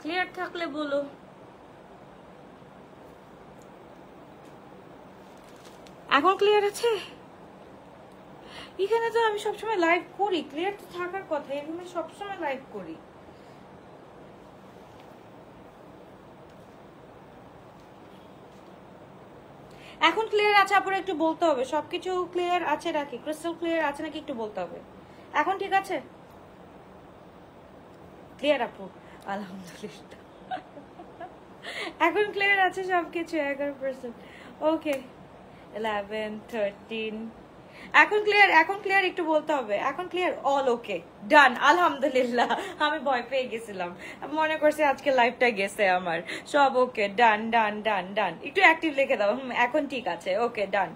Clear থাকলে বলো। এখন ক্লিয়ার আছে? এখানে তো আমি সবসময় লাইভ করি। ক্লিয়ার তো থাকার কথা এখানে সবসময় লাইভ করি। এখন ক্লিয়ার আছে, আপুরা একটু বলতে হবে। সবকিছু ক্লিয়ার আছে নাকি? ক্রিস্টাল ক্লিয়ার আছে নাকি একটু বলতে হবে। এখন ঠিক আছে? ক্লিয়ার আপু। আলহামদুলিল্লাহ। এখন ক্লিয়ার আছে সবকিছু, এগারো পার্সেন্ট ওকে ইলেভেন থার্টিন এখন ক্লিয়ার এখন ক্লিয়ার একটু বলতে হবে। এখন ক্লিয়ার অল ওকে ডান আলহামদুলিল্লাহ। আমি ভয় পেয়ে গেছিলাম। মনে করছি আজকে লাইফটা গেছে আমার। সব ওকে ডান ডান ডান ডান একটু অ্যাক্টিভ লিখে দাও। এখন ঠিক আছে। ওকে ডান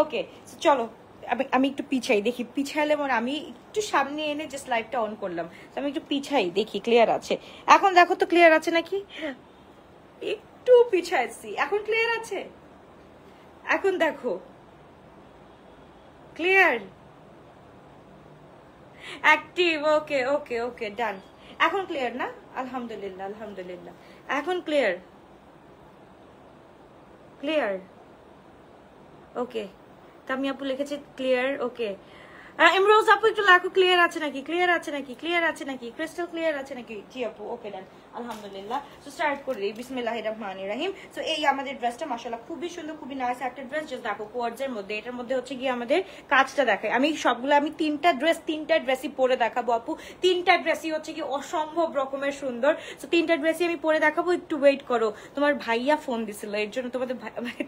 ওকে চলো। আমি- একটু পিছাই দেখি। পিছাইলে মনে আমি একটু সামনে এনে জাস্ট লাইটটা অন করলাম। আমি একটু পিছাই দেখি ক্লিয়ার আছে। এখন দেখো তো ক্লিয়ার আছে নাকি? একটু পিছাইছি। এখন ক্লিয়ার আছে? এখন দেখো। ক্লিয়ার অ্যাক্টিভ ওকে ওকে ওকে ডান এখন ক্লিয়ার না? আলহামদুলিল্লাহ আলহামদুলিল্লাহ। এখন ক্লিয়ার ক্লিয়ার ওকে তামি আপু লিখেছে ক্লিয়ার ওকে ইমরোজ আপু একটু লাখো ক্লিয়ার আছে নাকি? ক্লিয়ার আছে নাকি? ক্লিয়ার আছে নাকি? ক্রিস্টাল ক্লিয়ার আছে নাকি? জি আপু ওকে ডান আলহামদুলিল্লাহ। সো স্টার্ট করি। বিসমিল্লাহ রহমান রাহিম। সো এই আমাদের ড্রেসটা মাসাল্লাহ খুবই সুন্দর, খুবই নাইস একটা ড্রেস জাস্ট দেখো কোয়ার্ডস এর মধ্যে। এটার মধ্যে হচ্ছে গিয়ে আমাদের কাজটা দেখায়। আমি সবগুলো, আমি তিনটা ড্রেস তিনটা ড্রেসই পরে দেখাবো আপু। তিনটা ড্রেসই হচ্ছে কি অসম্ভব রকমের সুন্দর। সো তিনটা ড্রেসই আমি পরে দেখাবো। একটু ওয়েট করো। তোমার ভাইয়া ফোন দিছিল। এর জন্য তোমাদের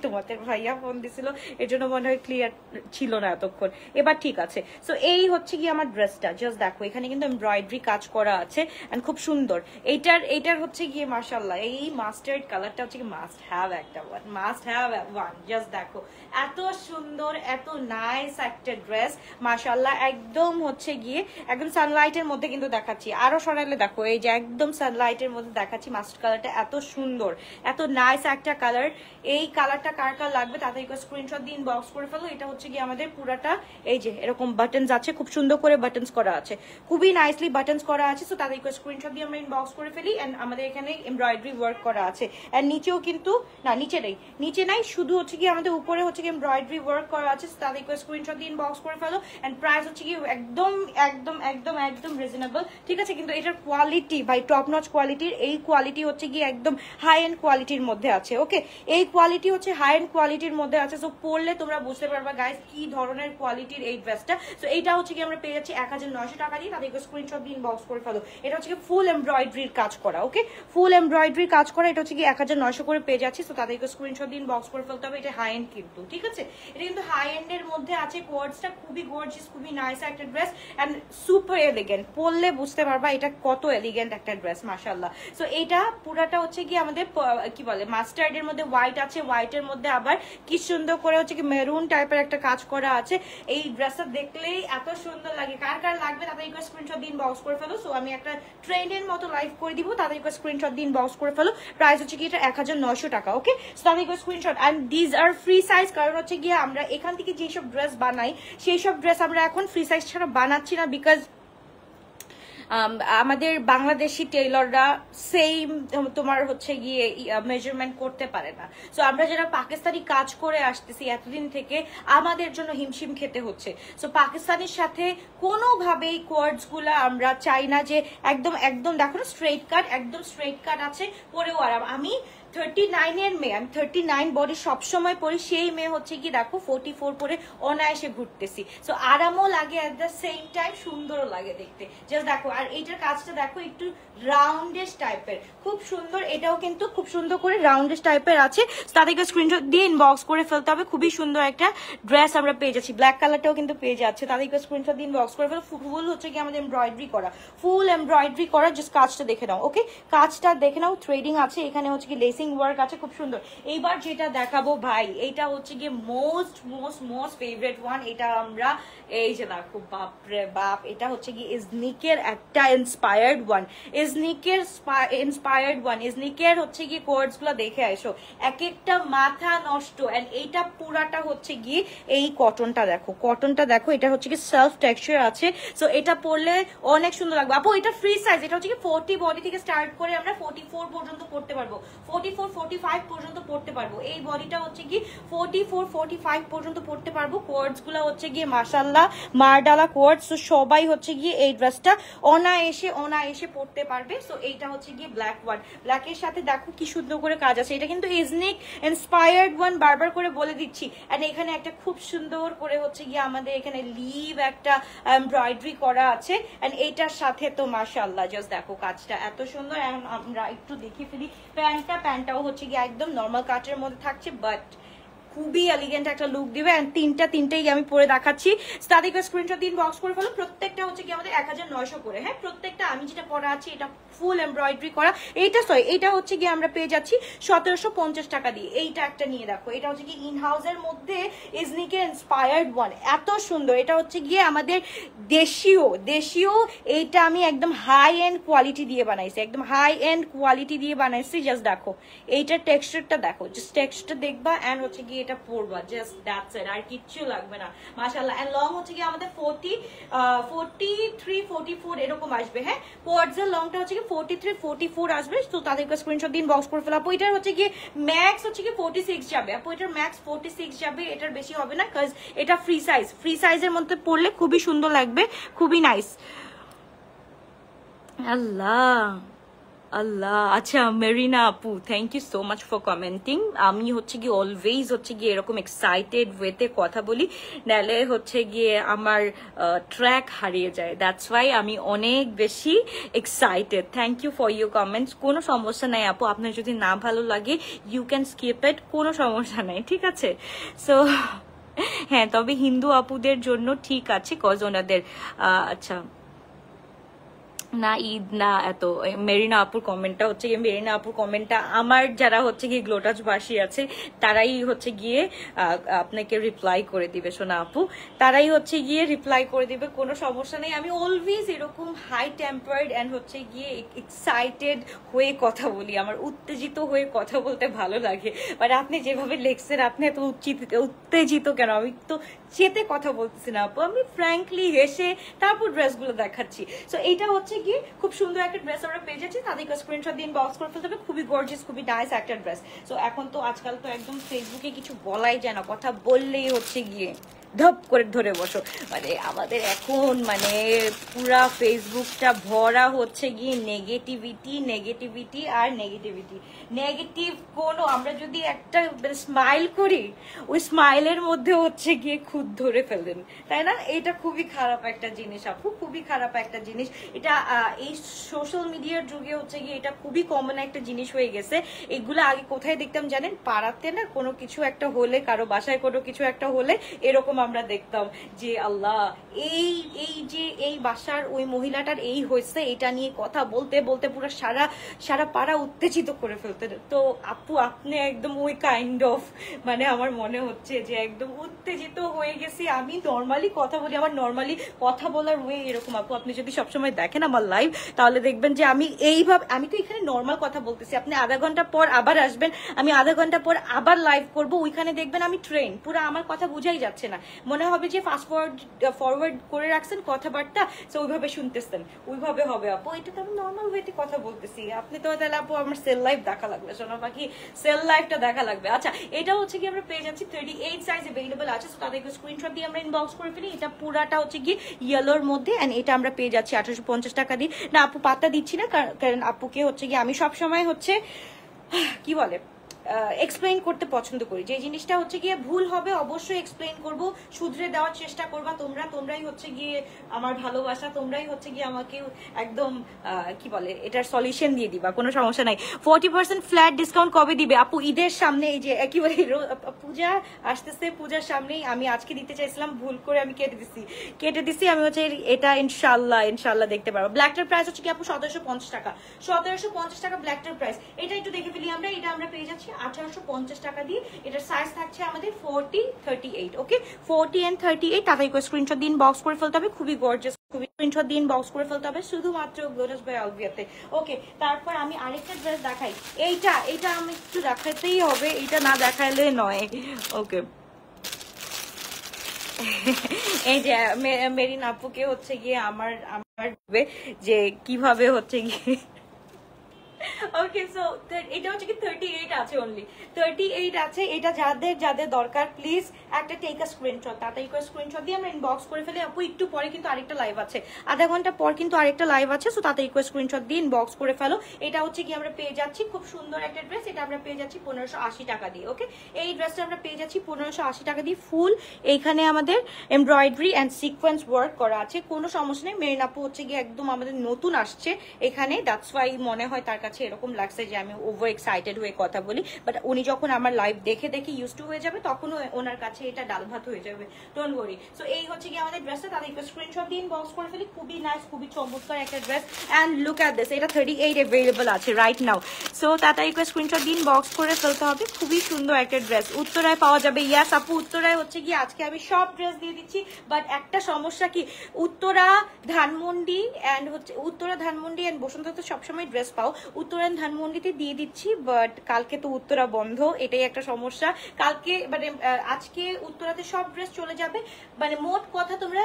তোমাদের ভাইয়া ফোন দিছিল। এর জন্য মনে হয় ক্লিয়ার ছিল না এতক্ষণ। এবার ঠিক আছে। সো এই হচ্ছে কি আমার ড্রেসটা জাস্ট দেখো, এখানে কিন্তু এমব্রয়ডারি কাজ করা আছে। এন্ড খুব সুন্দর। এইটার এইটার হচ্ছে গিয়ে মার্শাল্লাহ এই মাস্টার্ড কালারটা হচ্ছে মাস্ট হ্যাভ একটা one must have one just দেখো। এত সুন্দর, এত নাইস একটা ড্রেস মার্শাল্লাহ একদম হচ্ছে গিয়ে, একদম সানলাইটের মধ্যে কিন্তু দেখাচ্ছি। আরও সরাইলে দেখো, এই যে একদম সানলাইটের মধ্যে দেখাচ্ছি মাস্টার কালারটা এত সুন্দর, এত নাইস একটা কালার এই কালারটা কার কার লাগবে তাদের স্ক্রিনশট দিন বক্স করে ফেলো। এটা হচ্ছে গিয়ে আমাদের পুরাটা, এই যে, এরকম বাটনস আছে, খুব সুন্দর করে বাটনস করা আছে। খুবই নাইসলি বাটনস করা আছে সো তাদের স্ক্রিনশট দিয়ে আমরা ইনবক্স করে ফেলি এন্ড আমাদের এখানে এমব্রয়ডারি ওয়ার্ক করা আছে। এন্ড নিচেও কিন্তু, না, নিচে নেই। নিচে নাই, শুধু হচ্ছে কি আমাদের উপরে হচ্ছে কি এমব্রয়ডারি ওয়ার্ক করা আছে। তাদের স্ক্রিনশট দিয়ে ইনবক্স করে ফেলো। এন্ড প্রাইস হচ্ছে কি একদম একদম একদম একদম রিজনেবল ঠিক আছে? কিন্তু এটার কোয়ালিটি ভাই টপ নচ কোয়ালিটির এই কোয়ালিটি হচ্ছে কি একদম হাই এন্ড কোয়ালিটির মধ্যে আছে ওকে এই কোয়ালিটি হচ্ছে হাই এন্ড কোয়ালিটির মধ্যে আছে। সো পরলে তোমরা বুঝতে পারবা গাইস কি ধরনের কোয়ালিটির এই ড্রেসটা সো এইটা হচ্ছে কি আমরা পেয়ে যাচ্ছি এক হাজার নয়শো টাকা দিয়ে। তাদেরকে স্ক্রিনশট দিয়ে ইনবক্স করে ফেলো। এটা হচ্ছে কি ফুল এমব্রয়ডারির কাজ করা। ওকে ফুল এমব্রয়ডারির কাজ করা, এটা হচ্ছে কি এক হাজার নয়শো করে পেয়ে যাচ্ছি তো তাদেরকে স্ক্রিনশট দিয়ে ইনবক্স করে ফেলতে হবে, এটা হাই এন্ড কিন্তু, ঠিক আছে? এটা কিন্তু হাই এন্ড এর মধ্যে আছে কোয়ার্ডসটা খুবই গর্জিয়াস খুবই নাইস একটা ড্রেস এন্ড সুপার এলিগেন্ট পরলে বুঝতে পারবা এটা কত এলিগেন্ট একটা ড্রেস মাশাল্লাহ সো এটা পুরাটা হচ্ছে কি আমাদের কি বলে মাস্টার্ড এর মধ্যে হোয়াইট আছে হোয়াইট এর মধ্যে আবার কি সুন্দর করে হচ্ছে কি মেরুন টাইপের একটা কাজ করা আছে। এই ড্রেসটা দেখলেই এত সুন্দর লাগে, কার কার লাগবে তাদের স্ক্রিনশট দিন বক্স করে ফেলো সো আমি একটা ট্রেনের মতো লাইভ করে দিব তাদের রিকোয়েস্ট স্ক্রিনশট দিন বক্স করে ফেলো। প্রাইস হচ্ছে কি এটা এক হাজার নয়শো টাকা ওকে সো তাদের request screenshot and these are free size কারণ হচ্ছে গিয়ে আমরা এখান থেকে যেসব ড্রেস বানাই সেই সব ড্রেস আমরা এখন ফ্রি সাইজ ছাড়া বানাচ্ছি না বিকজ আমাদের বাংলাদেশি টেইলররা সেম তোমার হচ্ছে গিয়ে মেজারমেন্ট করতে পারে না। সো আমরা যারা পাকিস্তানি কাজ করে আসতেছি এতদিন থেকে, আমাদের জন্য হিমশিম খেতে হচ্ছে। সো পাকিস্তানের সাথে কোনোভাবেই কোয়ার্ডসগুলা আমরা চাই না যে একদম একদম, দেখো না স্ট্রেট কাট একদম স্ট্রেট কাট আছে, পরেও আরাম। আমি থার্টি নাইনের মেয়ে, আমি থার্টি নাইন বডি সবসময় পরি, সেই মেয়ে হচ্ছে কি দেখো ফোর্টি ফোর পরে অনায়াসে ঘুরতেছি। সো আরামও লাগে অ্যাট দ্য সেম টাইম সুন্দরও লাগে দেখতে। জাস্ট দেখো, আর এইটার কাজটা দেখো একটু রাউন্ডেস টাইপের খুব সুন্দর, এটাও কিন্তু খুব সুন্দর করে রাউন্ডেস টাইপের আছে। তাদেরকে স্ক্রিনশট দিয়ে ইনবক্স করে ফেলতে হবে। খুবই সুন্দর একটা ড্রেস আমরা পেয়ে যাচ্ছি। ব্ল্যাক কালারটাও কিন্তু পেয়ে যাচ্ছে। তাদেরকে স্ক্রিনশট দিয়ে ইনবক্স করে ফেলো। ফুল হচ্ছে কি আমাদের এমব্রয়ডারি করা। ফুল এমব্রয়ডারি করা জাস্ট কাজটা দেখে নাও ওকে কাজটা দেখে নাও থ্রেডিং আছে। এখানে হচ্ছে কি লেসিং ডিজাইনিং ওয়ার্ক আছে, খুব সুন্দর। এইবার যেটা দেখাবো ভাই এটা হচ্ছে গিয়ে most most most favourite one এটা আমরা, এই যে দেখো বাপ রে বাপ, এটা হচ্ছে কি ইজনিকের একটা ইন্সপায়ার্ড ওয়ান ইজনিকের ইন্সপায়ার্ড ওয়ান ইজনিকের হচ্ছে কি কোর্সগুলো দেখে আসো। এক একটা মাথা নষ্ট এন্ড এইটা পুরাটা হচ্ছে গিয়ে এই কটনটা দেখো। কটনটা দেখো, এটা হচ্ছে কি সেলফ টেক্সচার আছে। সো এটা পরলে অনেক সুন্দর লাগবে। আপু, এটা ফ্রি সাইজ এটা হচ্ছে কি ফোর্টি বডি থেকে স্টার্ট করে আমরা ফোর্টি ফোর পর্যন্ত পড়তে পারব। ফোর্টি ফোর ফোর্টি পর্যন্ত পড়তে পারব। এই বডিটা হচ্ছে কি ফোর্টি পর্যন্ত পড়তে পারব। কোয়ার্ডসগুলো হচ্ছে গিয়ে মাসাল্লাহ মারডালা কোয়ার্ডস সবাই হচ্ছে গিয়ে এই ড্রেসটা অনায়াসে অনায়াসে পড়তে পারবে। সো এইটা হচ্ছে গিয়ে ব্ল্যাক ওয়ান ব্ল্যাকের সাথে দেখো কি সুন্দর করে কাজ আছে। এটা কিন্তু ইজনিক ইন্সপায়ার্ড ওয়ান বারবার করে বলে দিচ্ছি। এন্ড এখানে একটা খুব সুন্দর করে হচ্ছে গিয়ে আমাদের এখানে লিভ একটা এমব্রয়ডারি করা আছে। এন্ড এইটার সাথে তো মাশাআল্লাহ জাস্ট দেখো কাজটা এত সুন্দর। আমরা একটু দেখে ফেলি। প্যান্টটা প্যান্টটাও হচ্ছে গিয়ে একদম নর্মাল কাটের মধ্যে থাকছে বাট খুবই এলিগেন্ট একটা লুক দিবে এন্ড তিনটা, তিনটেই আমি পরে দেখাচ্ছি। তাদেরকে স্ক্রিনশট দিন বক্স করে ফেলো। প্রত্যেকটা হচ্ছে কি আমাদের এক হাজার নয়শো করে। হ্যাঁ প্রত্যেকটা আমি যেটা পরা আছি, এটা ফুল এমব্রয়ডারি করা। এইটা সরি এইটা হচ্ছে গিয়ে আমরা পেয়ে যাচ্ছি সতেরোশো পঞ্চাশ টাকা দিয়ে। এইটা একটা নিয়ে দেখো। এটা হচ্ছে কি ইন হাউসের মধ্যে ইজনিকে ইন্সপায়ার্ড ওয়ান এত সুন্দর। এটা হচ্ছে গিয়ে আমাদের দেশীয় দেশীয় এইটা আমি একদম হাই এন্ড কোয়ালিটি দিয়ে বানাইছি। একদম হাই এন্ড কোয়ালিটি দিয়ে বানাইছি। জাস্ট দেখো। এইটার টেক্সচারটা দেখো। জাস্ট টেক্সচার দেখবা এন্ড হচ্ছে গিয়ে এটা পরবা জাস্ট দ্যাটস ইট আর কিচ্ছু লাগবে না। মাশাআল্লাহ এন্ড লং হচ্ছে গিয়ে আমাদের 40 43 44 এরকম আসবে হ্যাঁ? এর লংটা হচ্ছে কি 43 44 আসবে, তো তাদেরকে স্ক্রিনশট দিন বক্স করে ফেলা এটার হচ্ছে কি ম্যাক্স হচ্ছে কি 46 যাবে। আপু, এটার ম্যাক্স 46 যাবে, এটার বেশি হবে না কাজ এটা ফ্রি সাইজ ফ্রি সাইজের মধ্যে পড়লে খুবই সুন্দর লাগবে, খুবই নাইস আল্লাহ। আল্লাহ আচ্ছা মেরিনা আপু thank you so much for commenting আমি হচ্ছে গিয়ে অলওয়েজ হচ্ছে গিয়ে এরকম এক্সাইটেড ওয়েতে কথা বলি নাহলে হচ্ছে গিয়ে আমার ট্র্যাক হারিয়ে যায়। দ্যাটস ওয়াই আমি অনেক বেশি excited thank you for your comments কোনো সমস্যা নাই আপু, আপনার যদি না ভালো লাগে ইউ ক্যান স্কিপ ইট কোনো সমস্যা নাই, ঠিক আছে? সো হ্যাঁ তবে হিন্দু আপুদের জন্য ঠিক আছে কজ ওনাদের আচ্ছা না ঈদ, না এত মেরিনা আপুর কমেন্টটা হচ্ছে গিয়ে, মেরিনা আপুর কমেন্টটা আমার যারা হচ্ছে গিয়ে গ্লোটাস বাসী আছে, তারাই হচ্ছে গিয়ে আপনাকে রিপ্লাই করে দিবে, সোনা আপু। তারাই হচ্ছে গিয়ে রিপ্লাই করে দিবে, কোনো সমস্যা নেই। আমি অলওয়েজ এরকম হাই টেম্পার্ড অ্যান্ড হচ্ছে গিয়ে এক্সাইটেড হয়ে কথা বলি। আমার উত্তেজিত হয়ে কথা বলতে ভালো লাগে। বাট আপনি যেভাবে লেখছেন, আপনি এত উত্তেজিত কেন? আমি তো চেতে কথা বলতেছি না আপু। আমি ফ্র্যাঙ্কলি হেসে তারপর ড্রেসগুলো দেখাচ্ছি। সো এইটা হচ্ছে কি, খুব সুন্দর একটা ড্রেস আমরা পেয়ে যাচ্ছি। তাদেরকে স্ক্রিনশট দিন বক্স করে ফেলতে হবে। খুবই গর্জিয়াস খুবই নাইস একটা ড্রেস তো এখন তো আজকাল তো একদম ফেসবুকে কিছু বলাই যায় না, কথা বললেই হচ্ছে গিয়ে। ধপ করে ধরে বসো। মানে আমাদের এখন মানে পুরা ফেসবুকটা ভরা হচ্ছে গিয়ে নেগেটিভিটি নেগেটিভিটি আর নেগেটিভিটি নেগেটিভ কোনো, আমরা যদি একটা স্মাইল করি, ওই স্মাইলের মধ্যে হচ্ছে গিয়ে খুদ ধরে ফেলেন তাই না? এটা খুবই খারাপ একটা জিনিস, আপু, খুবই খারাপ একটা জিনিস। এটা এই সোশ্যাল মিডিয়ার যুগে হচ্ছে গিয়ে এটা খুবই কমন একটা জিনিস হয়ে গেছে। এগুলো আগে কোথায় দেখতাম জানেন? পাড়াতে না কোনো কিছু একটা হলে, কারও বাসায় কোনো কিছু একটা হলে, এরকম আমরা দেখতাম যে আল্লাহ, এই এই যে এই বাসার ওই মহিলাটার এই হয়েছে, এটা নিয়ে কথা বলতে বলতে পুরো সারা সারা পাড়া উত্তেজিত করে ফেলতেন তো আপু, আপনি একদম ওই কাইন্ড অফ মানে আমার মনে হচ্ছে যে একদম উত্তেজিত হয়ে গেছি। আমি নর্মালি কথা বলি, আমার নর্মালি কথা বলার ওয়ে এরকম। আপু, আপনি যদি সবসময় দেখেন আমার লাইভ তাহলে দেখবেন যে আমি এইভাবে আমি তো এখানে নর্মাল কথা বলতেছি। আপনি আধা ঘণ্টা পর আবার আসবেন, আমি আধা ঘণ্টা পর আবার লাইভ করব, ওইখানে দেখবেন আমি ট্রেন পুরো আমার কথা বুঝাই যাচ্ছে না। মনে হবে যে ফাস্ট ফরওয়ার্ড ফরওয়ার্ড করে রাখছেন কথাবার্তা তো ওইভাবে শুনতেছেন। ওইভাবে হবে আপু। এটা তো আমি নর্মাল ওয়েতে কথা বলতেছি। আপনি তো তাহলে আপু আমার সেল লাইফ দেখা লাগবে। সোনা পাখি সেল লাইফটা দেখা লাগবে। আচ্ছা এটা হচ্ছে কি আমরা পেয়ে যাচ্ছি থার্টি এইট সাইজ অ্যাভেলেবল আছে তো তাদেরকে স্ক্রিনশট দিয়ে আমরা ইনবক্স করে ফেলি। এটা পুরাটা হচ্ছে কি ইয়েলোর মধ্যে অ্যান্ড এটা আমরা পেয়ে যাচ্ছি আঠারোশো পঞ্চাশ টাকা দিয়ে। না, আপু পাত্তা দিচ্ছি না কার- কারণ আপুকে হচ্ছে কি আমি সব সময় হচ্ছে, কি বলে এক্সপ্লেইন করতে পছন্দ করি। যে জিনিসটা হচ্ছে গিয়ে ভুল হবে, অবশ্যই এক্সপ্লেন করব, শুধরে দেওয়ার চেষ্টা করবা তোমরা, তোমরাই হচ্ছে গিয়ে আমার ভালোবাসা, তোমরাই হচ্ছে গিয়ে আমাকে একদম কি বলে, এটার সলিউশন দিয়ে দিবা, কোনো সমস্যা নাই। ফোর্টি পার্সেন্ট ফ্ল্যাট ডিসকাউন্ট কবে দিবে? আপু, ঈদের সামনে এই যে কি বলে পূজা আসতেছে, পূজার সামনেই আমি আজকে দিতে চাইছিলাম, ভুল করে আমি কেটে দিছি। কেটে দিছি, আমি হচ্ছে এটা ইনশাল্লাহ ইনশাল্লাহ দেখতে পারব। ব্ল্যাকটার প্রাইস হচ্ছে কি আপু, সতেরোশো পঞ্চাশ টাকা। সতেরোশো পঞ্চাশ টাকা ব্ল্যাকটার প্রাইস এটা একটু দেখে ফেলি আমরা, এটা আমরা পেয়ে যাচ্ছি। আঠারোশো পঞ্চাশ টাকা দিয়ে এটার সাইজ থাকছে আমাদের forty thirty eight okay forty and thirty eight তাড়াতাড়ি করে স্ক্রিনশট দিন বক্স করে ফেলতে হবে। খুবই গর্জাস খুবই স্ক্রিনশট দিন বক্স করে ফেলতে হবে। শুধুমাত্র গ্লোরাস বাই আলভিয়াতে ওকে তারপর আমি আরেকটা ড্রেস দেখাই। এইটা এইটা আমি একটু দেখাতেই হবে এটা না দেখাইলে নয় ওকে এই যে মেরিন আপুকে হচ্ছে গিয়ে আমার আমার যে কীভাবে হচ্ছে গিয়ে ওকে সো এটা হচ্ছে কি থার্টি এইট আছে অনলি থার্টি এইট আছে, এটা যাদের যাদের দরকার প্লিজ একটা দিয়ে আমরা করে ফেলি। আপু, একটু পরে কিন্তু আরেকটা লাইভ আছে। আধা পর কিন্তু আরেকটা লাইভ আছে সো স্ক্রিনশট করে ফেলো। এটা হচ্ছে কি আমরা পেয়ে যাচ্ছি খুব সুন্দর একটা ড্রেস এটা আমরা পেয়ে যাচ্ছি পনেরোশো আশি টাকা দিয়ে ওকে এই ড্রেসটা আমরা পেয়ে যাচ্ছি পনেরোশো আশি টাকা দিয়ে ফুল এইখানে আমাদের এমব্রয়ডারি অ্যান্ড সিকোয়েন্স ওয়ার্ক করা আছে, কোনো সমস্যা নেই। মেরিন আপু হচ্ছে গিয়ে একদম আমাদের নতুন আসছে এখানে ওয়াই মনে হয় তার কাছে এরকম লাগছে যে আমি ওভার এক্সাইটেড হয়ে কথা বলি। বাট উনি যখন আমার লাইভ দেখে দেখে ইউজ টু হয়ে যাবে, তখন ওনার কাছে এটা ডাল ভাত হয়ে যাবে। ডোন্ট ওয়ারি সো এই হচ্ছে কি আমাদের ড্রেসটা তাদের একটু স্ক্রিনশট দিন বক্স করে ফেলি। খুবই নাইস খুবই চমৎকার একটা dress and look at this এটা থার্টি এইট অ্যাভেলেবল আছে রাইট নাও সো তাড়াতাড়ি করে স্ক্রিনশট দিন বক্স করে ফেলতে হবে। খুবই সুন্দর একটা ড্রেস উত্তরায় পাওয়া যাবে। ইয়াস আপু, উত্তরায় হচ্ছে কি আজকে আমি সব ড্রেস দিয়ে দিচ্ছি। বাট একটা সমস্যা কি? উত্তরা, ধানমন্ডি অ্যান্ড হচ্ছে, উত্তরা, ধানমন্ডি অ্যান্ড বসন্ত সবসময় ড্রেস পাও। উত্তরা and ধানমন্ডিতে দিয়ে দিচ্ছি বাট কালকে তো উত্তরা বন্ধ, এটাই একটা সমস্যা। কালকে মানে আজকে উত্তরাতে সব ড্রেস চলে যাবে। মানে মোট কথা তোমরা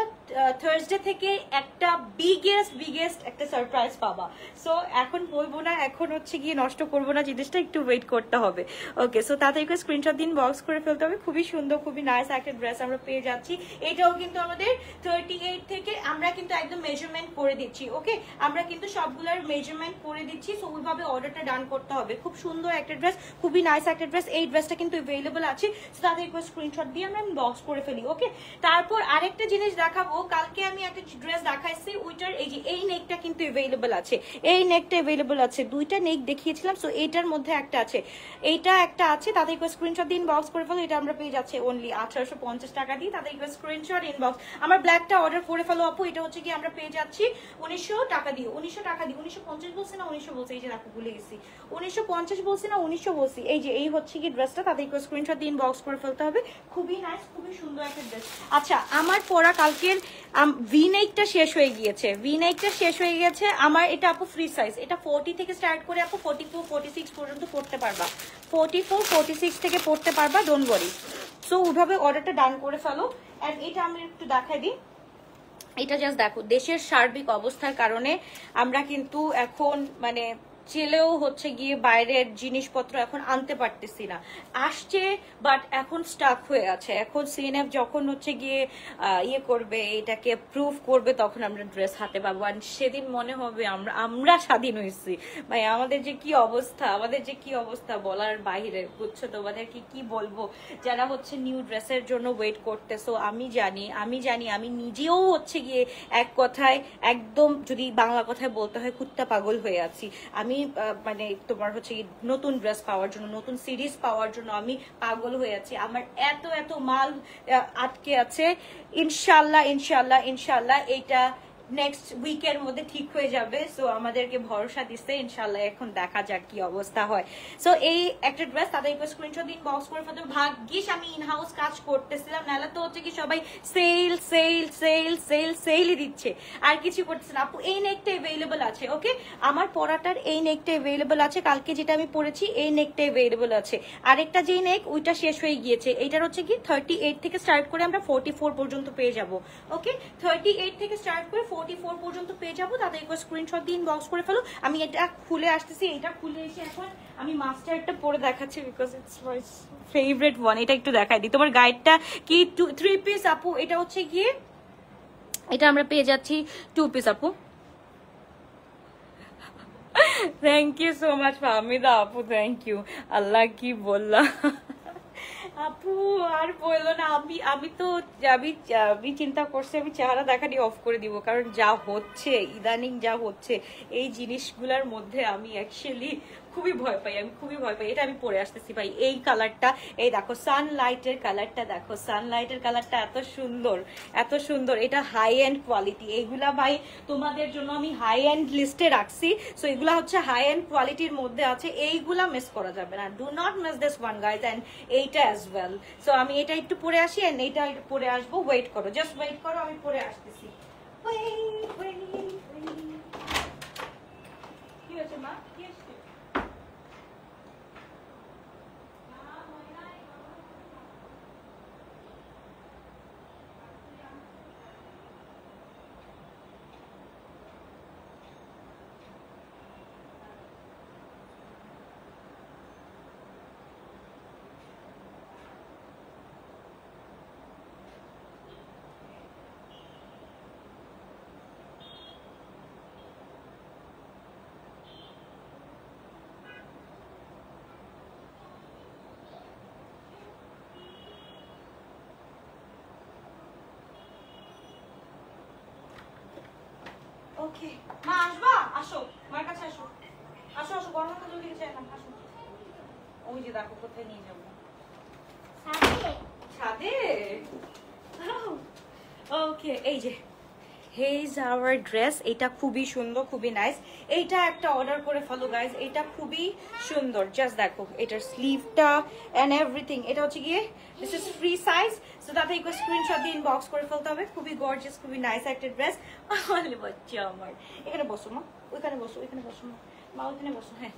থার্সডে থেকে একটা বিগেস্ট বিগেস্ট একটা সারপ্রাইজ পাবা। সো এখন বলব না, এখন হচ্ছে গিয়ে নষ্ট করব না, জিনিসটা একটু ওয়েট করতে হবে। ওকে সো তাড়াতাড়ি করে স্ক্রিনশট দিন বক্স করে ফেলতে হবে। খুবই সুন্দর, খুবই নাইস একটা ড্রেস আমরা পেয়ে যাচ্ছি। এটাও কিন্তু আমাদের থার্টি থেকে আমরা কিন্তু একদম মেজারমেন্ট করে দিচ্ছি। ওকে আমরা কিন্তু সবগুলোর মেজারমেন্ট করে দিচ্ছি। সো ওইভাবে অর্ডারটা ডান করতে হবে। খুব সুন্দর একটা ড্রেস খুবই নাইস একটা ড্রেস এই ড্রেসটা কিন্তু অ্যাভেলেবল আছে। তাদের একবার স্ক্রিনশট দিয়ে আমরা বক্স করে ফেলি ওকে তারপর আরেকটা জিনিস দেখাবো। কালকে আমি একটা ড্রেস দেখাইছি, ওইটার এই যে, এই নেকটা কিন্তু অ্যাভেলেবল আছে। এই নেকটা অ্যাভেলেবল আছে। দুইটা নেক দেখিয়েছিলাম সো এইটার মধ্যে একটা আছে। এইটা একটা আছে, তাদের একবার স্ক্রিনশট দিয়ে ইনবক্স করে ফেলো। এটা আমরা পেয়ে যাচ্ছে অনলি আঠারোশো পঞ্চাশ টাকা দিয়ে। তাদের একবার স্ক্রিনশট ইনবক্স আমার ব্ল্যাকটা অর্ডার করে ফেলো আপু। এটা হচ্ছে কি আমরা পেয়ে যাচ্ছি উনিশশো টাকা দিয়ে। উনিশশো টাকা দিয়ে। উনিশশো পঞ্চাশ বলছে না উনিশশো বলছে? এই যে দেখো ভুলে গেছি উনিশশো পঞ্চাশ বলছি না উনিশশো বলছি? এই যে, এই হচ্ছে কি ড্রেসটা তাদের একবার স্ক্রিনশট দিয়ে ইনবক্স করে ফেলতে হবে। খুবই নাইস খুবই সুন্দর একটা ড্রেস আচ্ছা আমার পরা কালকের ভি নেকটা শেষ হয়ে গিয়েছে। ভি শেষ হয়ে গেছে আমার এটা আপু ফ্রি সাইজ এটা ফোর্টি থেকে স্টার্ট করে আপু ফোর্টি ফোর ফোর্টি সিক্স পর্যন্ত পড়তে পারবা। ফোর্টি ফোর ফোর্টি সিক্স থেকে পড়তে পারবা ডোন্ট ওয়ারি সো ওইভাবে অর্ডারটা ডান করে ফেলো। অ্যান্ড এটা আমি একটু দেখাই দিই। এটা জাস্ট দেখো, দেশের সার্বিক অবস্থার কারণে আমরা কিন্তু এখন মানে চেলেও হচ্ছে গিয়ে বাইরের জিনিসপত্র এখন আনতে পারতেছি না। আসছে বাট এখন স্টাক হয়ে আছে। এখন সিএনএফ যখন হচ্ছে গিয়ে ইয়ে করবে, এটাকে প্রুভ করবে, তখন আমরা ড্রেস হাতে পাবো। আর সেদিন মনে হবে আমরা আমরা স্বাধীন হয়েছি। ভাই, আমাদের যে কি অবস্থা, আমাদের যে কি অবস্থা বলার বাইরে বুঝছ তোমাদেরকে কি বলব? যারা হচ্ছে নিউ ড্রেসের জন্য ওয়েট করতেছো, আমি জানি আমি জানি, আমি নিজেও হচ্ছে গিয়ে এক কথায়, একদম যদি বাংলা কথায় বলতে হয়, কুত্তা পাগল হয়ে আছি। আমি আহ, মানে তোমার হচ্ছে নতুন ড্রেস পাওয়ার জন্য নতুন সিরিজ পাওয়ার জন্য আমি পাগল হয়ে আছি। আমার এত এত মাল আটকে আছে। ইনশাল্লাহ ইনশাল্লাহ ইনশাল্লাহ এইটা নেক্সট উইকের মধ্যে ঠিক হয়ে যাবে সো আমাদেরকে ভরসা দিচ্ছে ইনশাল্লাহ এখন দেখা যাক কি অবস্থা হয়। সো এই একটা ড্রেস তাদের একটু স্ক্রিনশট দিন বক্স করে ফেলতে ভাগ্যিস আমি ইনহাউস কাজ করতেছিলাম, নাহলে তো হচ্ছে কি সবাই সেল সেল সেল সেল সেলই দিচ্ছে। আর কিছু করতেছে না। আপু, এই নেকটা অ্যাভেলেবল আছে ওকে আমার পরাটার এই নেকটা অ্যাভেলেবল আছে, কালকে যেটা আমি পরেছি, এই নেকটা অ্যাভেলেবল আছে। আরেকটা যেই নেক ওইটা শেষ হয়ে গিয়েছে। এইটার হচ্ছে কি থার্টি থেকে স্টার্ট করে আমরা ফোর্টি ফোর পর্যন্ত পেয়ে যাব ওকে থার্টি থেকে স্টার্ট করে ফোর্টি ফোর পর্যন্ত পেয়ে যাব। তাদের একবার স্ক্রিনশট দিন বক্স করে ফেলো। আমি এটা খুলে আসতেছি, এটা খুলে এসে এখন আমি মাস্টারটা পরে দেখাচ্ছি because it's my favourite one এটা একটু দেখাই দিই। তোমার গাইডটা কি? থ্রি পিস আপু, এটা হচ্ছে গিয়ে, এটা আমরা পেয়ে যাচ্ছি টু পিস আপু। Thank you so much Fahmida আপু থ্যাংক ইউ আল্লাহ কি বললাম। আপু, আর বলল না, আমি আমি তো আমি আমি চিন্তা করছি, আমি চেহারা দেখানি অফ করে দিব, কারণ যা হচ্ছে, ইদানিং যা হচ্ছে, এই জিনিসগুলোর মধ্যে আমি অ্যাকচুয়ালি খুবই ভয় পাই আমি খুবই ভয় পাই। এটা আমি পরে আসতেছি ভাই। এই কালারটা এই দেখো সানলাইটের কালারটা দেখো। সানলাইটের কালারটা এত সুন্দর এত সুন্দর। এটা হাই এন্ড কোয়ালিটি এইগুলা ভাই তোমাদের জন্য আমি হাই এন্ড লিস্টে রাখছি। সো এগুলা হচ্ছে হাই এন্ড কোয়ালিটির মধ্যে আছে। এইগুলা মিস করা যাবে না। Do not miss this one guys and এইটা অ্যাজ ওয়েল সো আমি এটা একটু পরে আসি অ্যান্ড এইটা একটু পরে আসব। ওয়েট করো জাস্ট ওয়েট করো আমি পরে আসতেছি। Wait, wait, ওকে। মা আসবা? আসো মার কাছে আসো। আসো আসো গরম তো জলদি চাই না আসো। ওই যে দেখো কোথায় নিয়ে যাব? ছাদে ওকে এই যে। হেজ আওয়ার ড্রেস, এটা খুবই সুন্দর, খুবই নাইস। এইটা একটা অর্ডার করে ফলো গাইজ এটা খুবই সুন্দর। জাস্ট দেখো, এটার স্লিভটা অ্যান্ড এভরিথিং এটা হচ্ছে গিয়ে this is free size so তাতে একটু স্ক্রিনশট দিয়ে ইনবক্স করে ফেলতে হবে। খুবই গর্জিয়াস খুবই নাইস একটা ড্রেস বাচ্চা আমার। এখানে বসো, মা। ওইখানে বসো ওইখানে বসো মা, ওইখানে বসো হ্যাঁ।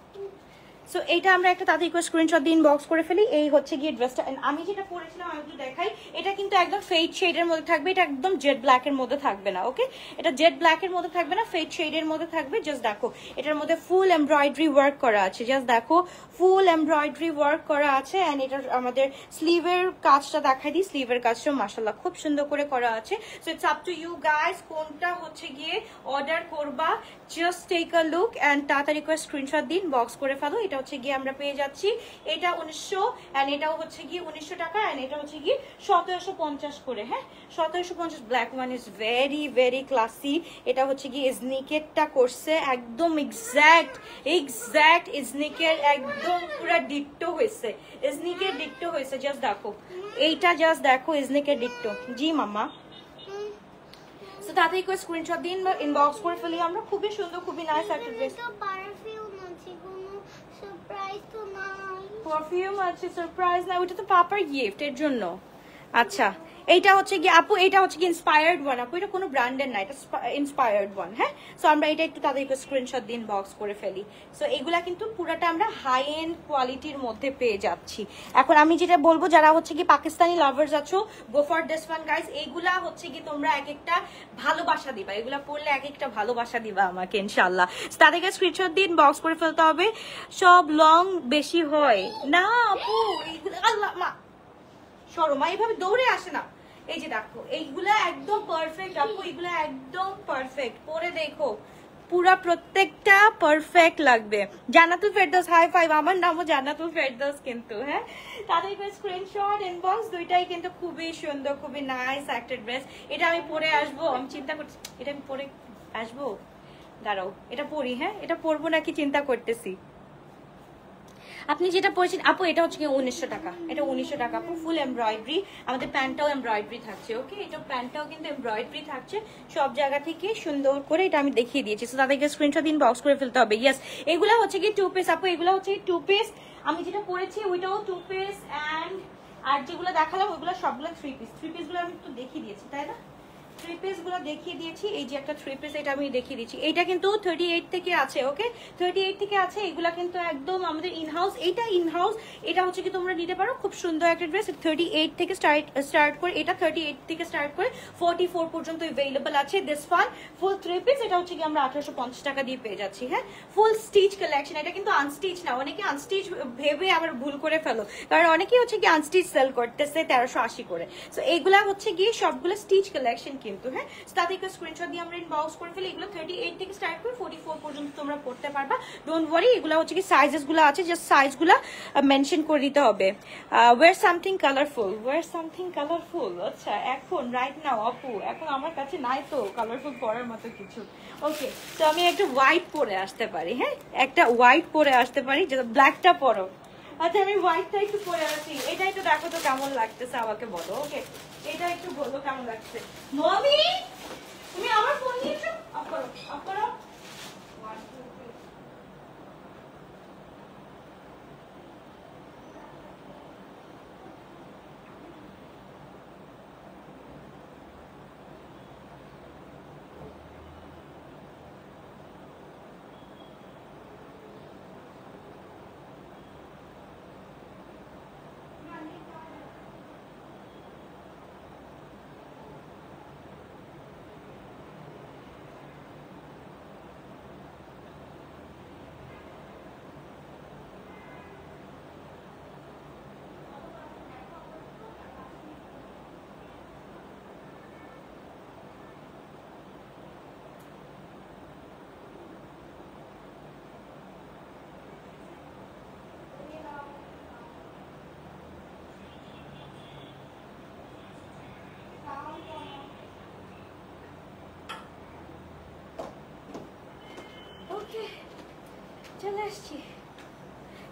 সো এটা আমরা একটা তাদের স্ক্রিনশট দিয়ে ইনবক্স করে ফেলি। এই হচ্ছে গিয়ে ড্রেসটা আমি যেটা পরেছিলাম, আমি একটু দেখাই, এটা কিন্তু একদম ফেড শেডের মধ্যে থাকবে। এটা একদম জেড ব্ল্যাকের মধ্যে থাকবে না ওকে এটা জেড ব্ল্যাকের মধ্যে থাকবে না ফেড শেডের মধ্যে থাকবে। জাস্ট দেখো, এটার মধ্যে ফুল এমব্রয়ডারি ওয়ার্ক করা আছে। জাস্ট দেখো ফুল এমব্রয়ডারি ওয়ার্ক করা আছে। অ্যান্ড এটার আমাদের স্লিভের কাজটা দেখাই দিই। স্লিভের কাজটা মাসাল্লাহ খুব সুন্দর করে করা আছে। So it's up to you guys কোনটা হচ্ছে গিয়ে অর্ডার করবা। Just take a look and তাড়াতাড়ি করে স্ক্রিনশট দিন বক্স করে ফেলো। এটা হচ্ছে গিয়ে আমরা পেয়ে যাচ্ছি। এটা উনিশশো অ্যান্ড এটাও হচ্ছে গিয়ে উনিশশো টাকা অ্যান্ড এটা হচ্ছে গিয়ে সতেরোশো পঞ্চাশ করে হ্যাঁ? সতেরোশো পঞ্চাশ black one is very very classy এটা হচ্ছে গিয়ে ইজনিকেটটা করছে, একদম এক্স্যাক্ট এক্স্যাক্ট ইজনিকের একদম পুরো ডিক্টো হয়েছে। ইজনিকের ডিক্টো হয়েছে জাস্ট দেখো। এইটা জাস্ট দেখো ইজনিকের ডিক্টো জি মামা একটু স্ক্রিনশট দিন বা ইনবক্স করে ফেলি আমরা। খুবই সুন্দর, খুবই নাইস একটা ড্রেস তো পারফিউম আছে কোনো সারপ্রাইজ তো নাই পারফিউম আছে সারপ্রাইজ না ওটা তো পাপার গিফট এর জন্য। আচ্ছা এইটা হচ্ছে কি আপু এটা হচ্ছে কি ইন্সপায়ার্ড ওয়ান আপু, এটা কোনো ব্র্যান্ডের না, এটা ইন্সপায়ার্ড ওয়ান হ্যাঁ? সো আমরা এটা একটু তাদেরকে স্ক্রিনশট দিন বক্স করে ফেলি। সো এগুলা কিন্তু পুরাটা আমরা হাই এন্ড কোয়ালিটির মধ্যে পেয়ে যাচ্ছি। এখন আমি যেটা বলব, যারা হচ্ছে কি পাকিস্তানি লাভার্স আছো go for this one guys এগুলা হচ্ছে কি তোমরা এক একটা ভালোবাসা দিবা। এগুলা পড়লে এক একটা ভালোবাসা দিবা আমাকে ইনশাল্লাহ তাদেরকে স্ক্রিনশট দিন বক্স করে ফেলতে হবে। সব লং বেশি হয়। না, আপু আল্লাহ সরমা এইভাবে দৌড়ে আসে না। এই যে দেখো, এইগুলা একদম পারফেক্ট আপু এগুলা একদম পারফেক্ট পরে দেখো, পুরা প্রত্যেকটা পারফেক্ট লাগবে। জান্নাতুল ফেরদৌস হাই ফাইভ আমার নামও জান্নাতুল ফেরদৌস কিন্তু হ্যাঁ? তাদের স্ক্রিনশট ইনবক্স দুইটাই কিন্তু খুবই সুন্দর, খুবই নাইস একটা ড্রেস এটা আমি পরে আসব, আমি চিন্তা করছি এটা আমি পরে আসব? দাঁড়াও, এটা পরি হ্যাঁ? এটা পরবো নাকি চিন্তা করতেছি? আপনি যেটা পড়েছেন, আপু, এটা হচ্ছে কি উনিশশো টাকা। এটা উনিশশো টাকা, আপু ফুল এমব্রয়ডারি আমাদের প্যান্টটাও এমব্রয়ডারি থাকছে ওকে এটা প্যান্টটাও কিন্তু এমব্রয়ডারি থাকছে। সব জায়গা থেকে সুন্দর করে এটা আমি দেখিয়ে দিয়েছি। তো তাদেরকে স্ক্রিনশট দিন বক্স করে ফেলতে হবে। ইয়েস এগুলো হচ্ছে কি টু পিস আপু, এগুলো হচ্ছে টু পিস আমি যেটা পরেছি ওইটাও টু পিস অ্যান্ড আর যেগুলো দেখালাম, ওইগুলো সবগুলো থ্রি পিস থ্রি পিসগুলো আমি একটু দেখিয়ে দিয়েছি, তাই না? থ্রি পিসগুলো দেখিয়ে দিয়েছি। এই যে একটা থ্রি পিস এটা আমি দেখিয়ে দিচ্ছি। এটা কিন্তু থার্টি এইট থেকে আছে ওকে থার্টি এইট থেকে আছে এগুলা কিন্তু একদম আমাদের ইনহাউস এটা ইনহাউস এটা হচ্ছে কি তোমরা নিতে পারো, খুব সুন্দর একটা ড্রেস থার্টি এইট থেকে স্টার্ট স্টার্ট করে, এটা থার্টি এইট থেকে স্টার্ট করে ফোর্টি ফোর পর্যন্ত অ্যাভেলেবল আছে this fun full three piece এটা হচ্ছে কি আমরা আঠারোশো পঞ্চাশ টাকা দিয়ে পেয়ে যাচ্ছি হ্যাঁ? ফুল স্টিচ কালেকশন এটা কিন্তু আনস্টিচ না। অনেকে আনস্টিচ ভেবে আবার ভুল করে ফেলো। কারণ অনেকেই হচ্ছে কি আনস্টিচ সেল করতেছে তেরোশো আশি করে। সো এগুলা হচ্ছে গিয়ে সবগুলো স্টিচ কালেকশন কিন্তু। কিন্তু হ্যাঁ? একটু স্ক্রিনশট দিয়ে আমরা ইনবক্স করে ফেলি। এগুলো থার্টি এইট থেকে স্টার্ট করে ফোর্টি ফোর পর্যন্ত তোমরা পড়তে পারবা। ডোন্ট ওয়ারি এগুলো হচ্ছে কি সাইজেসগুলো আছে জাস্ট সাইজগুলা মেনশন করে দিতে হবে। Wear something colourful wear something colourful আচ্ছা এখন রাইট নাও অপু এখন আমার কাছে নাই তো কালারফুল পরার মতো কিছু। ওকে তো আমি একটা হোয়াইট পরে আসতে পারি হ্যাঁ? একটা হোয়াইট পরে আসতে পারি, যেটা ব্ল্যাকটা পরো। আচ্ছা আমি হোয়াইটটা একটু পরে আছি। এটা একটু দেখো তো কেমন লাগতেছে আমাকে বলো ওকে এটা একটু বলো কেমন লাগছে। মমি, তুমি আমার ফোন নিয়েছো? অফ করো।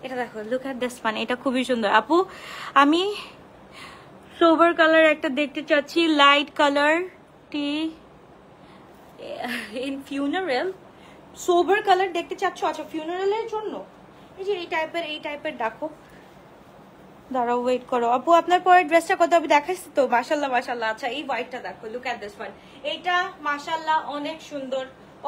এটা দেখো লুক অ্যাট মানে এটা খুবই সুন্দর। আপু, আমি সোভার কালার একটা দেখতে চাচ্ছি light colour T in funeral sober colour দেখতে আচ্ছা জন্য? এই টাইপের এই টাইপের দেখো দাঁড়াও ওয়েট করো। আপু, আপনার পরের ড্রেসটা কত? আমি দেখাচ্ছি তো। মাশাল্লাহ মাশাল্লাহ আচ্ছা এই হোয়াইটটা দেখো লুক অ্যাট দিস ওয়ান এইটা মাশাল্লাহ অনেক সুন্দর,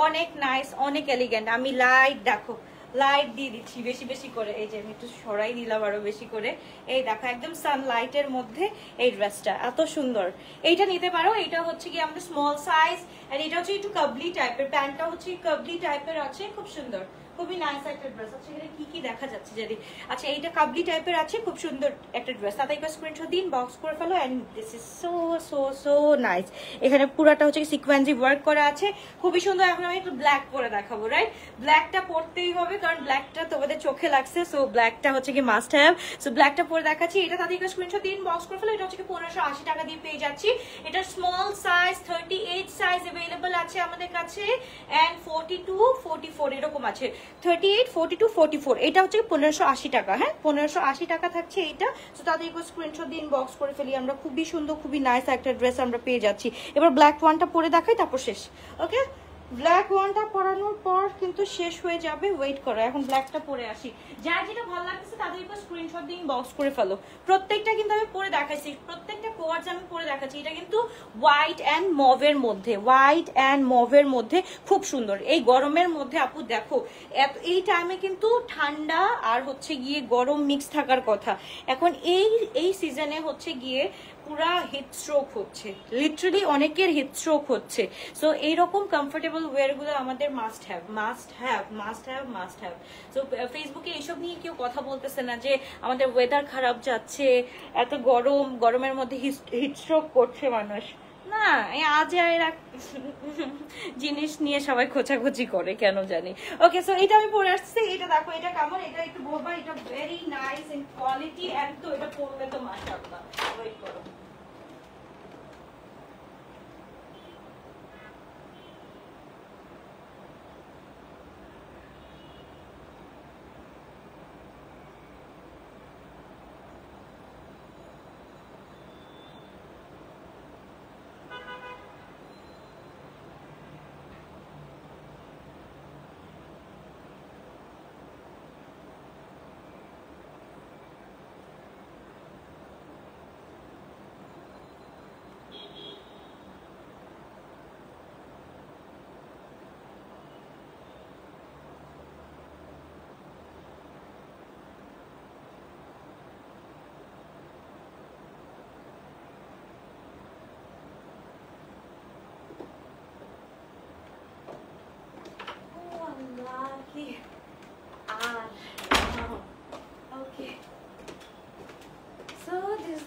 অনেক নাইস অনেক এলিগেন্ট আমি লাইট দেখো। লাইট দিয়ে দিচ্ছি, বেশি বেশি করে। এই যে আমি একটু সরাই দিলাম আরও বেশি করে। এই দেখো, একদম সানলাইটের মধ্যে এই ড্রেসটা এত সুন্দর। এইটা নিতে পারো এটা হচ্ছে কি আমাদের স্মল সাইজ আর এটা হচ্ছে একটু কাবলি টাইপের প্যান্টটা হচ্ছে কাবলি টাইপের আছে, খুব সুন্দর। খুবই নাইস একটা ড্রেস আচ্ছা এখানে কি কি দেখা যাচ্ছে, যদি? আচ্ছা এইটা কাবলি টাইপের আছে, খুব সুন্দর একটা ড্রেস তাতে একটা স্ক্রিনশট দিন বক্স করে ফেলো and this is so so so nice এখানে পুরাটা হচ্ছে সিকোয়েন্সি ওয়ার্ক করা আছে। খুবই সুন্দর, এখন আমি একটু ব্ল্যাক পরে দেখাবো রাইট ব্ল্যাকটা পরতেই হবে, কারণ ব্ল্যাকটা তোমাদের চোখে লাগছে সো ব্ল্যাকটা হচ্ছে কি মাস্ট হ্যাভ সো ব্ল্যাকটা পরে দেখাচ্ছি, এটা তাদের একটা স্ক্রিনশট দিন বক্স করে ফেলো, এটা হচ্ছে কি পনেরোশো টাকা দিয়ে পেয়ে যাচ্ছি। এটা স্মল সাইজ আছে and forty two forty four এরকম আছে। Thirty eight forty two forty four এটা হচ্ছে পনেরোশো আশি টাকা হ্যাঁ? পনেরোশো আশি টাকা থাকছে এইটা তো তাদের একটু স্ক্রিনশট দিয়ে বক্স করে ফেলি। আমরা খুবই সুন্দর, খুবই নাইস একটা ড্রেস আমরা পেয়ে যাচ্ছি। এবার ব্ল্যাক ওয়ানটা পরে দেখাই, তারপর শেষ ওকে ব্ল্যাক ওয়ানটা পরানোর পর কিন্তু শেষ হয়ে যাবে ওয়েট করো, এখন ব্ল্যাকটা পরে আসি। যার যেটা ভালো লাগতেছে তাদের একটু স্ক্রিনশট দিন বক্স করে ফেলো। প্রত্যেকটা কিন্তু আমি পরে দেখাচ্ছি প্রত্যেকটা কোয়ার্স আমি পরে দেখাচ্ছি। এটা কিন্তু হোয়াইট অ্যান্ড মভের মধ্যে হোয়াইট অ্যান্ড মভের মধ্যে খুব সুন্দর। এই গরমের মধ্যে আপু দেখো এই টাইমে কিন্তু ঠান্ডা আর হচ্ছে গিয়ে গরম মিক্স থাকার কথা। এখন এই এই সিজনে হচ্ছে গিয়ে পুরা হিট স্ট্রোক হচ্ছে। লিটারালি অনেকের হিট স্ট্রোক হচ্ছে। সো এইরকম কমফোর্টেবল ওয়ারগুলো আমাদের must have must have must have must have so ফেসবুকে এইসব নিয়ে কেউ কথা বলতেছে না যে আমাদের ওয়েদার খারাপ যাচ্ছে, এত গরম, গরমের মধ্যে হিট স্ট্রোক করছে মানুষ। না, এই জিনিস নিয়ে সবাই খোঁচাখুচি করে, কেন জানি। ওকে সো এটা আমি পরে আসছি। এটা দেখো, এটা কেমন? এটা একটু বলবা, এটা very nice in quality and তো এটা পরলে তো মাসা ওয়েট করো।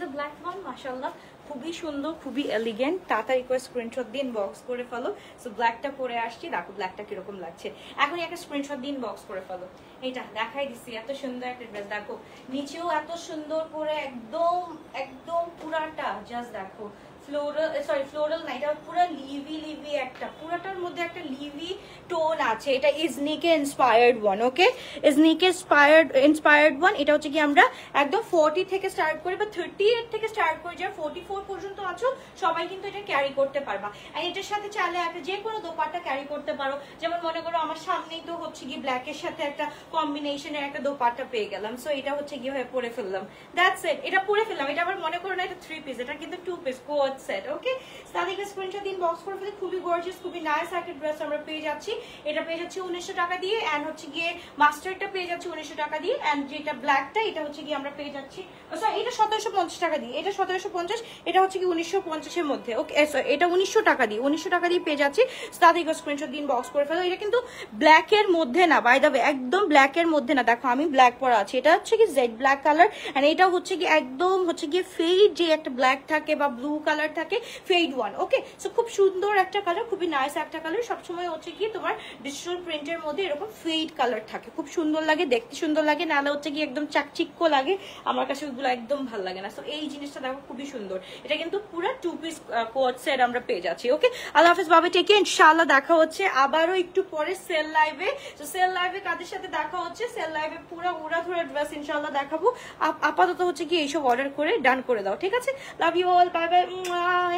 The black one, mashallah. খুবই সুন্দর খুবই এলিগেন্ট তাড়াতাড়ি করে স্ক্রিনশট দিন বক্স করে ফেলো। সো ব্ল্যাকটা পরে আসছি। দেখো ব্ল্যাকটা কীরকম লাগছে। এখন একটা স্ক্রিনশট দিন বক্স করে ফেলো। এইটা দেখাই দিছি এত সুন্দর একটা ড্রেস দেখো। নিচেও এত সুন্দর করে একদম একদম পুরাটা জাস্ট দেখো। ফ্লোরাল সরি ফ্লোরাল না পুরো লিভি লিভি একটা, পুরোটার মধ্যে একটা লিভি টোন আছে। এটা ইজনিকে ইন্সপায়ার্ড ওয়ান ওকে ইজনিকে ইন্সপায়ার্ড ইন্সপায়ার্ড ওয়ান এটা হচ্ছে কি আমরা একদম ফোর্টি থেকে স্টার্ট করি বা থার্টি এইট থেকে স্টার্ট করি। যারা ফোর্টি ফোর পর্যন্ত আছো, সবাই কিন্তু এটা ক্যারি করতে পারবা। আর এটার সাথে চাইলে একটা যে কোনো দোপাট্টা ক্যারি করতে পারো। যেমন মনে করো আমার সামনেই তো হচ্ছে কি ব্ল্যাকের সাথে একটা কম্বিনেশনের একটা দোপাট্টা পেয়ে গেলাম। সো এটা হচ্ছে হয়ে পরে ফেললাম। দ্যাটস ইট এটা পরে ফেললাম। এটা আবার মনে করো না, এটা থ্রি পিস এটা কিন্তু টু পিস সেট ওকে তাদেরকে স্ক্রিনশট দিন বক্স করে ফেলে খুবই গর্জিয়াস খুবই নাইস একটা ড্রেস আমরা পেয়ে যাচ্ছি। এটা পেয়ে যাচ্ছি উনিশশো টাকা দিয়ে অ্যান্ড হচ্ছে গিয়ে মাস্টারটা পেয়ে যাচ্ছি উনিশশো টাকা দিয়ে অ্যান্ড যেটা ব্ল্যাকটা এটা হচ্ছে গিয়ে আমরা পেয়ে যাচ্ছি। সরি এটা সতেরোশো পঞ্চাশ টাকা দিয়ে। এটা সতেরোশো পঞ্চাশ, এটা হচ্ছে কি উনিশশো পঞ্চাশের মধ্যে। ওকে এটা উনিশশো টাকা দিয়ে। উনিশশো টাকা দিয়ে পেয়ে যাচ্ছি। তাদেরকে স্ক্রিনশট দিন বক্স করে ফেলো এটা কিন্তু ব্ল্যাকের মধ্যে না বাই দ্য একদম ব্ল্যাকের মধ্যে না। দেখো, আমি ব্ল্যাক পরা আছি। এটা হচ্ছে কি জেড ব্ল্যাক কালার অ্যান্ড এটা হচ্ছে কি একদম হচ্ছে গিয়ে ফেড যে একটা ব্ল্যাক থাকে বা ব্লু কালার থাকে ফেড ওয়ান ওকে সো খুব সুন্দর একটা কালার খুবই নাইস একটা কালার সবসময় হচ্ছে কি তোমার ডিজিটাল প্রিন্টের মধ্যে এরকম ফেড কালার থাকে। খুব সুন্দর লাগে, দেখতে সুন্দর লাগে নাহলে হচ্ছে কি একদম চাকচিক্য লাগে। আমার কাছে ওগুলো একদম ভালো লাগে না। সো এই জিনিসটা দেখো খুবই সুন্দর। এটা কিন্তু পুরো টু পিস কোয়াড সেট আমরা পেয়ে যাচ্ছি ওকে আল্লাহ হাফিজ, বাবা টেকে ইনশাআল্লাহ দেখা হচ্ছে আবারও একটু পরে সেল লাইভে তো সেল লাইভে কাদের সাথে দেখা হচ্ছে? সেল লাইভে পুরো উড়া ধরে ড্রেস ইনশাআল্লাহ দেখাবো। আপ- আপাতত হচ্ছে কি এইসব অর্ডার করে ডান করে দাও, ঠিক আছে? Love you all bye bye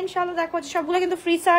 ইনশাআল্লাহ দেখা সবগুলো কিন্তু ফ্রি সাইজ